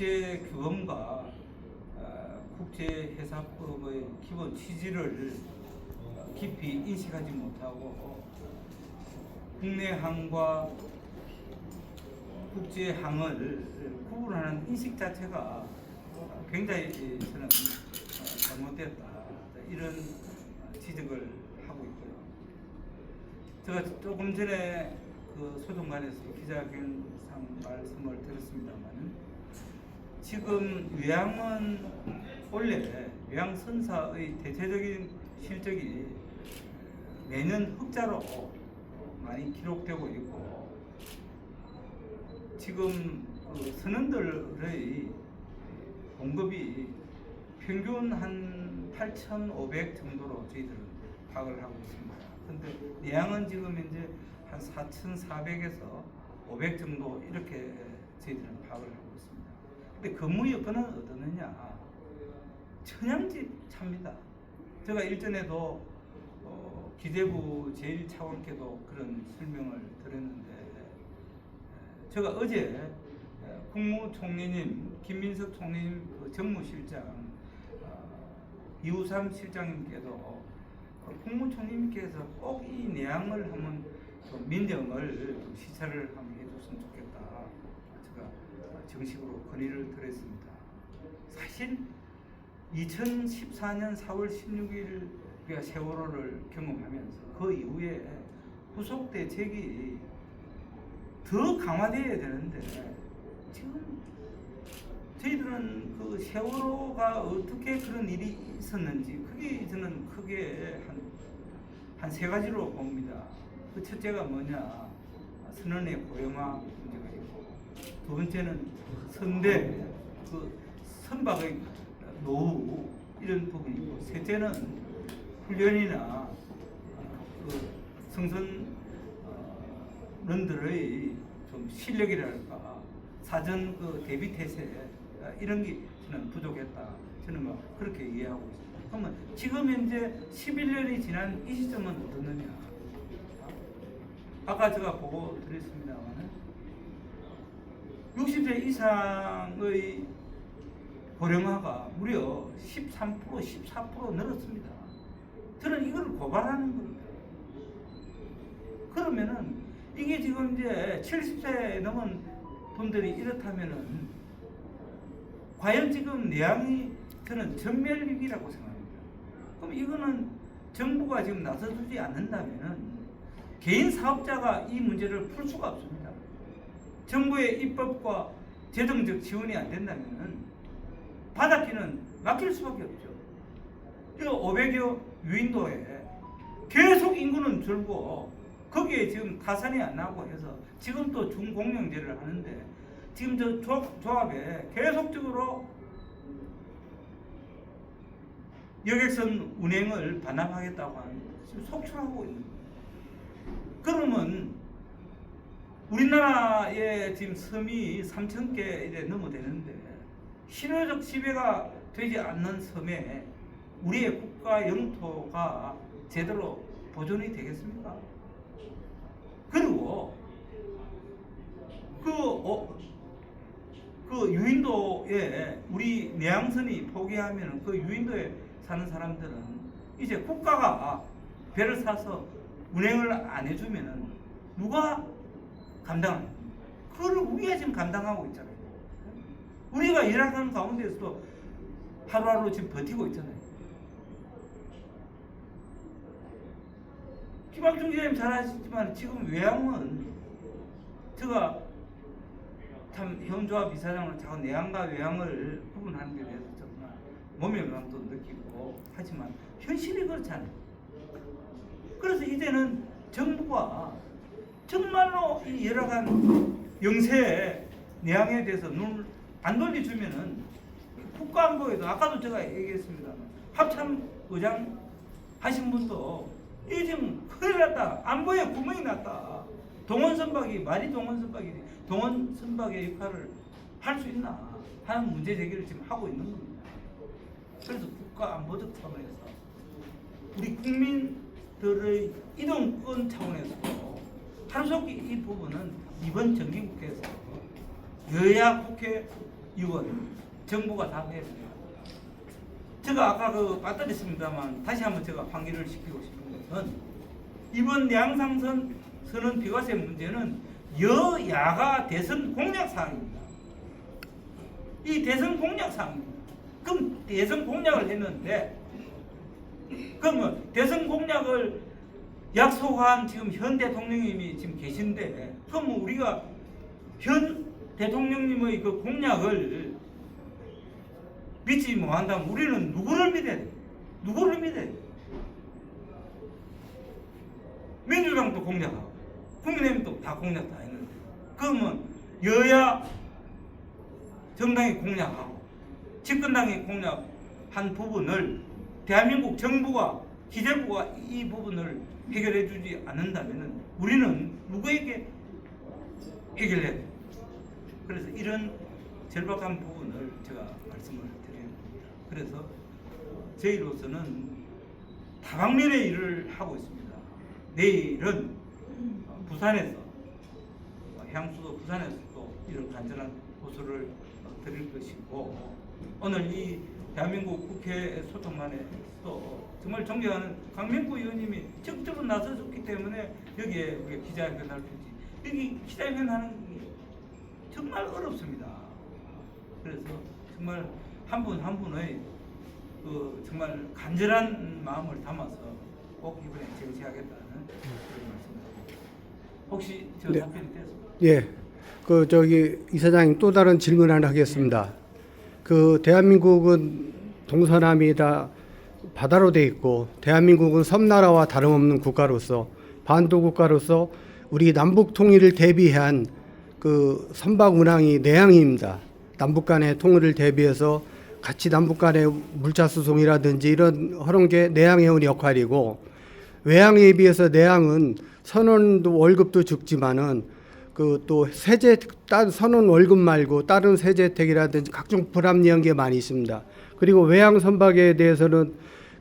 국제 규범과 어, 국제 회사법의 기본 취지를 어, 깊이 인식하지 못하고 국내항과 국제항을 구분하는 인식 자체가 굉장히 저는 어, 잘못됐다 이런 지적을 하고 있고요. 제가 조금 전에 그 소정관에서 기자회견 상 말씀을 드렸습니다만 지금 외양은 원래 외양 선사의 대체적인 실적이 매년 흑자로 많이 기록되고 있고 지금 그 선원들의 공급이 평균 한 8,500 정도로 저희들은 파악을 하고 있습니다. 근데 내양은 지금 현재 한 4,400에서 500 정도 이렇게 저희들은 파악을 하고 있습니다. 근데 근무 여건은 어떠느냐? 천양집 차입니다. 제가 일전에도 어, 기재부 제1차관께도 그런 설명을 드렸는데 에, 제가 어제 에, 국무총리님 김민석 총리님 그 정무실장 어, 이우삼 실장님께도 그 국무총리님께서 꼭 이 내양을 한번 좀 민정을 좀 시찰을 한번 해줬으면 좋겠다. 제가 정식으로 건의를 드렸습니다. 사실 2014년 4월 16일 우리가 세월호를 경험하면서 그 이후에 후속 대책이 더 강화되어야 되는데 지금 저희들은 그 세월호가 어떻게 그런 일이 있었는지 그게 저는 크게 한 한 세 가지로 봅니다. 그 첫째가 뭐냐 선언의 고령화 문제가 두 번째는 선대 그 선박의 노후 이런 부분이고 셋째는 훈련이나 그 성선런들의 좀 실력이랄까 사전 그 대비 태세 아, 이런 게 저는 부족했다. 저는 뭐 그렇게 이해하고 있습니다. 그러면 지금 현재 11년이 지난 이 시점은 어떻느냐? 아까 제가 보고 드렸습니다만은 60세 이상의 고령화가 무려 13% 14% 늘었습니다. 저는 이걸 고발하는 겁니다. 그러면은 이게 지금 이제 70세 넘은 분들이 이렇다면은 과연 지금 내양이 저는 전멸 위기라고 생각합니다. 그럼 이거는 정부가 지금 나서주지 않는다면은 개인 사업자가 이 문제를 풀 수가 없습니다. 정부의 입법과 재정적 지원이 안 된다면은 바닥기는 막힐 수밖에 없죠. 이거 500여 유인도에 계속 인구는 줄고 거기에 지금 타산이 안 나고 해서 지금 또 중공영제를 하는데 지금 저 조합, 조합에 계속적으로 여객선 운행을 반납하겠다고 하는 지금 속출하고 있는 거예요. 그러면 우리나라의 지금 섬이 3천 개 이제 넘어되는데 신호적 지배가 되지 않는 섬에 우리의 국가 영토가 제대로 보존이 되겠습니까? 그리고 그, 어, 그 유인도에 우리 내양선이 포기하면 그 유인도에 사는 사람들은 이제 국가가 배를 사서 운행을 안 해주면은 누가 겁니까? 그걸 우리가 지금 감당하고 있잖아요. 우리가 일하는 가운데서도 하루하루 지금 버티고 있잖아요. 김학중 기자님 잘 아시지만 지금 외양은 제가 참 현조합 이사장으로 자꾸 내양과 외양을 구분하는 데 대해서 정말 몸의 명도 느끼고 하지만 현실이 그렇잖아요. 그래서 이제는 정부가 정말로 이 열악한 영세 내양에 대해서 눈을 안 돌려주면은 국가안보에도 아까도 제가 얘기했습니다. 합참 의장 하신 분도 이게 지금 큰일 났다. 안보에 구멍이 났다. 동원 선박이 말이 동원 선박이 동원 선박의 역할을 할 수 있나 하는 문제 제기를 지금 하고 있는 겁니다. 그래서 국가 안보적 차원에서 우리 국민들의 이동권 차원에서 하루속히 이 부분은 이번 정기국회에서 여야 국회 이건 정부가 다 해야 돼요. 제가 아까 그 빠뜨렸습니다만 다시 한번 제가 환기를 시키고 싶은 것은 이번 양상선 선언 비과세 문제는 여야가 대선 공약 사항입니다. 이 대선 공약 사항입니다. 그럼 대선 공약을 했는데 그러면 대선 공약을 약속한 지금 현 대통령님이 지금 계신데 그럼 우리가 현 대통령님의 그 공약을 믿지 못한다면 우리는 누구를 믿어야 돼? 누구를 믿어야 돼? 민주당도 공약하고 국민의힘도 다 공약 다 했는데 그러면 여야 정당이 공약하고 집권당이 공약한 부분을 대한민국 정부가 기재부가 이 부분을 해결해 주지 않는다면 우리는 누구에게 해결해야 돼? 그래서 이런 절박한 부분을 제가 말씀을 드리는 겁니다. 그래서 저희로서는 다방면의 일을 하고 있습니다. 내일은 부산에서 향수도 부산에서 또 이런 간절한 호소를 드릴 것이고 오늘 이 대한민국 국회 소통만에도 정말 존경하는 강명구 의원님이 적극적으로 나서줬기 때문에 여기에 우리가 기자회견 할 텐지 여기 기자회견 하는 게 정말 어렵습니다. 그래서 정말 한 분 한 분의 그 정말 간절한 마음을 담아서 꼭 이번에 제시하겠다는 그런 말씀입니다. 혹시 저 네. 답변이 됐습니까? 예. 그 저기 이사장님 또 다른 질문 하나 하겠습니다. 그 대한민국은 동서남이 다 바다로 돼 있고 대한민국은 섬나라와 다름없는 국가로서 반도 국가로서 우리 남북 통일을 대비한 그 선박 운항이 내항입니다. 남북 간의 통일을 대비해서 같이 남북 간의 물자 수송이라든지 이런 그런 게 내항해온 역할이고 외항에 비해서 내항은 선원도 월급도 적지만은 그 또 세제 따 선원 월급 말고 다른 세제 혜택이라든지 각종 불합리한 게 많이 있습니다. 그리고 외항 선박에 대해서는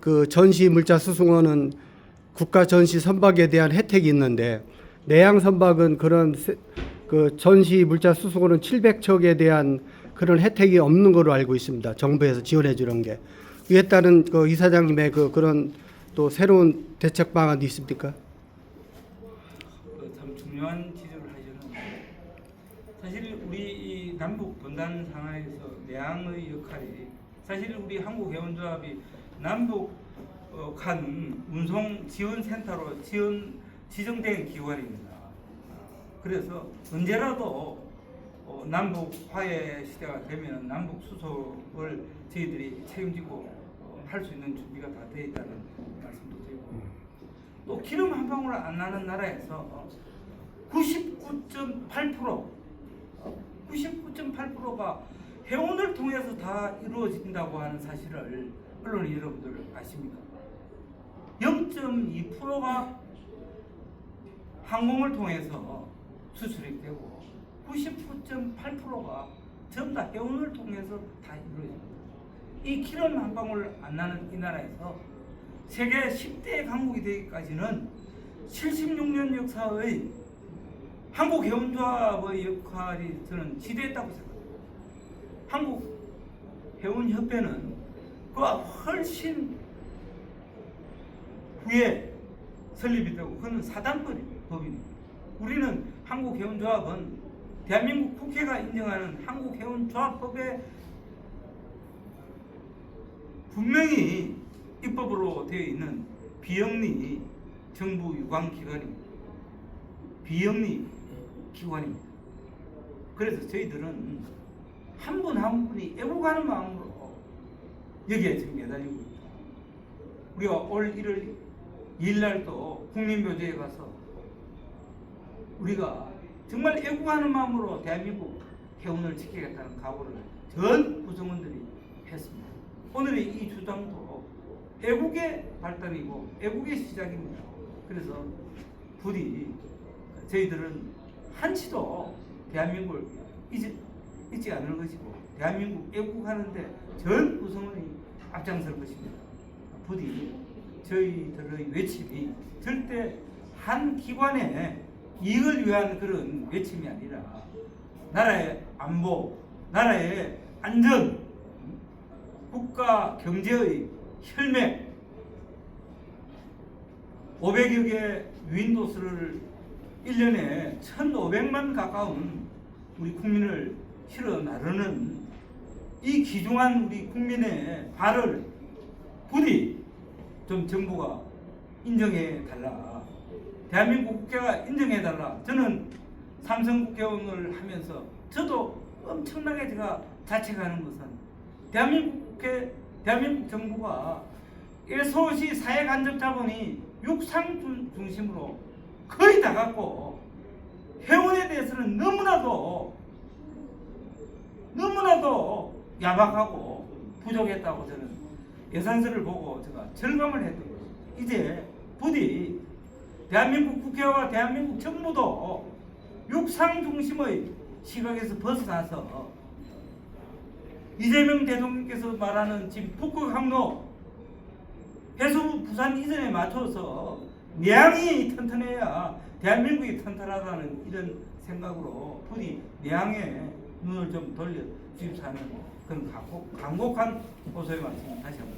그 전시 물자 수송원은 국가 전시 선박에 대한 혜택이 있는데 내양 선박은 그런 세- 그 전시 물자 수송원은 700척에 대한 그런 혜택이 없는 걸로 알고 있습니다. 정부에서 지원해 주는 게. 이에 따른 그 이사장님의 그 그런 또 새로운 대책 방안도 있습니까? 그참 중요한 지적을 하셨는데 사실 우리 이 남북 분단 상황에서 내항의 역할이 사실 우리 한국해운조합이 남북 어, 간 운송 지원 센터로 지원 지정된 기관입니다. 그래서 언제라도 어, 남북 화해 시대가 되면 남북 수속을 저희들이 책임지고 어, 할수 있는 준비가 다 되어 있다는 말씀도 드리고 또 기름 한 방울 안 나는 나라에서 99.8% 99.8%가 해운을 통해서 다 이루어진다고 하는 사실을 언론 여러분들 아십니까? 0.2%가 항공을 통해서 수출이 되고 99.8%가 전부 다 해운을 통해서 다 이루어집니다. 이 기름 한 방울 안 나는 이 나라에서 세계 10대 강국이 되기까지는 76년 역사의 한국 해운조합의 역할이 저는 지대했다고 생각합니다. 한국 해운협회는 그와 훨씬 후에 설립이 되고 그는 사단법이 법입니다. 우리는 한국 해운조합은 대한민국 국회가 인정하는 한국 해운조합법에 분명히 입법으로 되어 있는 비영리 정부 유관 기관입니다. 비영리 기관입니다. 그래서 저희들은 한분한 분이 애국하는 마음으로 여기에 지금 매달리고 있다. 우리가 올 1월 2일 날도 국민묘지에 가서 우리가 정말 애국하는 마음으로 대한민국 해운을 지키겠다는 각오를 전 구성원들이 했습니다. 오늘의 이 주장도 애국의 발단이고 애국의 시작입니다. 그래서 부디 저희들은 한치도 대한민국을 잊지, 잊지 않을 것이고 대한민국 애국하는데 전 구성원이 앞장설 것입니다. 부디 저희들의 외침이 절대 한 기관의 이익을 위한 그런 외침이 아니라 나라의 안보, 나라의 안전, 국가 경제의 혈맥, 500여 개 윈도스를 1년에 1,500만 가까운 우리 국민을 실어 나르는 이 귀중한 우리 국민의 발을 부디 좀 정부가 인정해 달라. 대한민국 국회가 인정해 달라. 저는 삼성 국회의원을 하면서 저도 엄청나게 제가 자책하는 것은 대한민국 국회, 대한민국 정부가 예서시 사회 간접 자본이 육상 중- 중심으로 거의 다 갖고 회원에 대해서는 너무나도 너무나도 야박하고 부족했다고 저는 예산서를 보고 제가 절감을 했던 거죠. 이제 부디 대한민국 국회와 대한민국 정부도 육상 중심의 시각에서 벗어나서 이재명 대통령께서 말하는 지금 북극 항로 해수 부산 이전에 맞춰서 내양이 튼튼해야 대한민국이 튼튼하다는 이런 생각으로 부디 내양에 눈을 좀 돌려 주십사는 그런 간곡, 간곡한 고소의 말씀 다시 한번